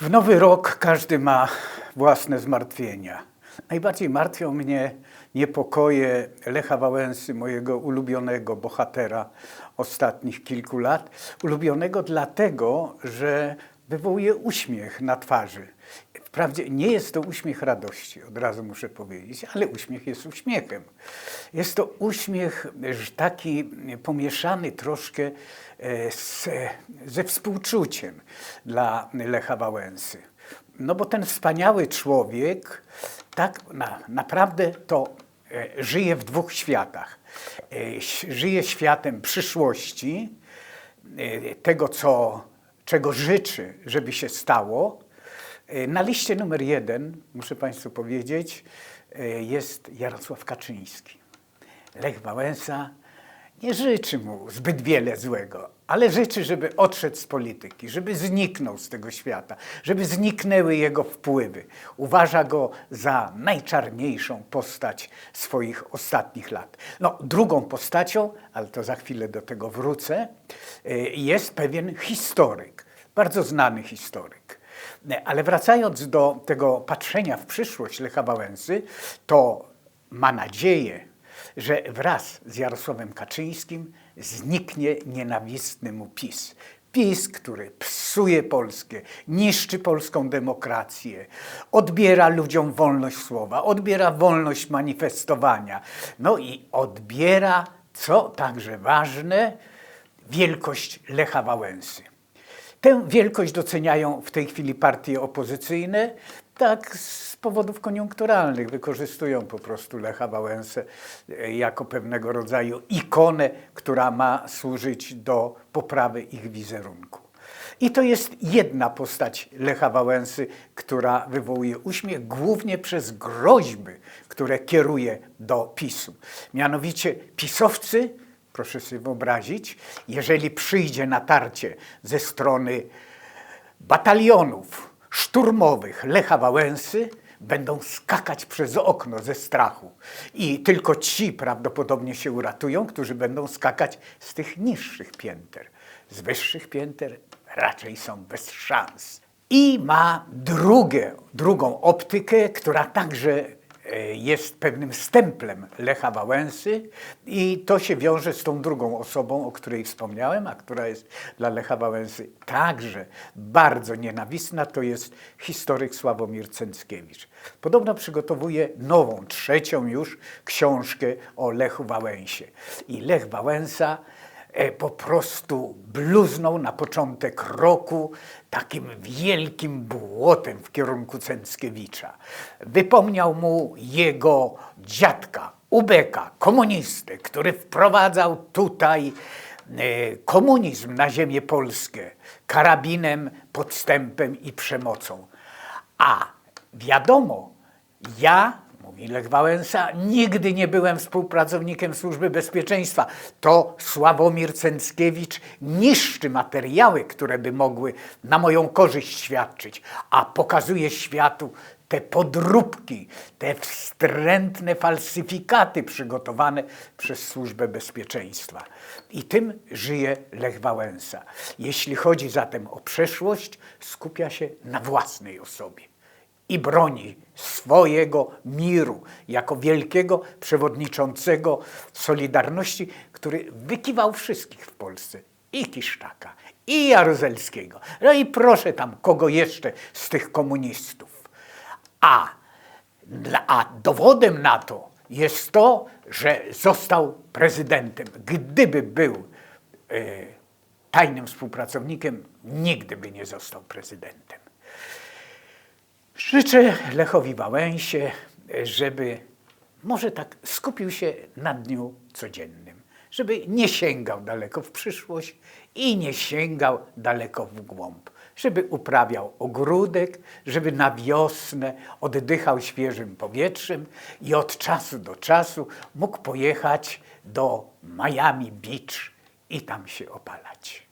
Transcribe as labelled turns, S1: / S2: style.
S1: W nowy rok każdy ma własne zmartwienia. Najbardziej martwią mnie niepokoje Lecha Wałęsy, mojego ulubionego bohatera ostatnich kilku lat. Ulubionego dlatego, że wywołuje uśmiech na twarzy. Wprawdzie nie jest to uśmiech radości, od razu muszę powiedzieć, ale uśmiech jest uśmiechem. Jest to uśmiech taki pomieszany troszkę e, z, ze współczuciem dla Lecha Wałęsy. No bo ten wspaniały człowiek tak na, naprawdę to e, żyje w dwóch światach. E, Żyje światem przyszłości, tego, co, czego życzy, żeby się stało. E, Na liście numer jeden, muszę Państwu powiedzieć, e, jest Jarosław Kaczyński. Lech Wałęsa nie życzy mu zbyt wiele złego, ale życzy, żeby odszedł z polityki, żeby zniknął z tego świata, żeby zniknęły jego wpływy. Uważa go za najczarniejszą postać swoich ostatnich lat. No, drugą postacią, ale to za chwilę do tego wrócę, y, jest pewien historyk, bardzo znany historyk. Ale wracając do tego patrzenia w przyszłość Lecha Wałęsy, to ma nadzieję, że wraz z Jarosławem Kaczyńskim zniknie nienawistny mu PiS. PiS, który psuje Polskę, niszczy polską demokrację, odbiera ludziom wolność słowa, odbiera wolność manifestowania, no i odbiera, co także ważne, wielkość Lecha Wałęsy. Tę wielkość doceniają w tej chwili partie opozycyjne, tak z powodów koniunkturalnych. Wykorzystują po prostu Lecha Wałęsę e, jako pewnego rodzaju ikonę, która ma służyć do poprawy ich wizerunku. I to jest jedna postać Lecha Wałęsy, która wywołuje uśmiech głównie przez groźby, które kieruje do PiSu. Mianowicie pisowcy proszę sobie wyobrazić, jeżeli przyjdzie natarcie ze strony batalionów szturmowych Lecha Wałęsy, będą skakać przez okno ze strachu. I tylko ci prawdopodobnie się uratują, którzy będą skakać z tych niższych pięter. Z wyższych pięter raczej są bez szans. I ma drugie, drugą optykę, która także jest pewnym stemplem Lecha Wałęsy i to się wiąże z tą drugą osobą, o której wspomniałem, a która jest dla Lecha Wałęsy także bardzo nienawistna, to jest historyk Sławomir Cęckiewicz. Podobno przygotowuje nową, trzecią już książkę o Lechu Wałęsie. I Lech Wałęsa e, po prostu bluznął na początek roku takim wielkim błotem w kierunku Cęckiewicza. Wypomniał mu jego dziadka, Ubeka, komunistę, który wprowadzał tutaj e, komunizm na ziemię polskę karabinem, podstępem i przemocą. A wiadomo, ja, mówi Lech Wałęsa, nigdy nie byłem współpracownikiem Służby Bezpieczeństwa. To Sławomir Cęckiewicz niszczy materiały, które by mogły na moją korzyść świadczyć, a pokazuje światu te podróbki, te wstrętne falsyfikaty przygotowane przez Służbę Bezpieczeństwa. I tym żyje Lech Wałęsa. Jeśli chodzi zatem o przeszłość, skupia się na własnej osobie i broni swojego miru jako wielkiego przewodniczącego Solidarności, który wykiwał wszystkich w Polsce. I Kiszczaka, i Jaruzelskiego. No i proszę tam kogo jeszcze z tych komunistów. A, a dowodem na to jest to, że został prezydentem. Gdyby był e, tajnym współpracownikiem, nigdy by nie został prezydentem. Życzę Lechowi Wałęsie, żeby może tak skupił się na dniu codziennym, żeby nie sięgał daleko w przyszłość i nie sięgał daleko w głąb, żeby uprawiał ogródek, żeby na wiosnę oddychał świeżym powietrzem i od czasu do czasu mógł pojechać do Miami Beach i tam się opalać.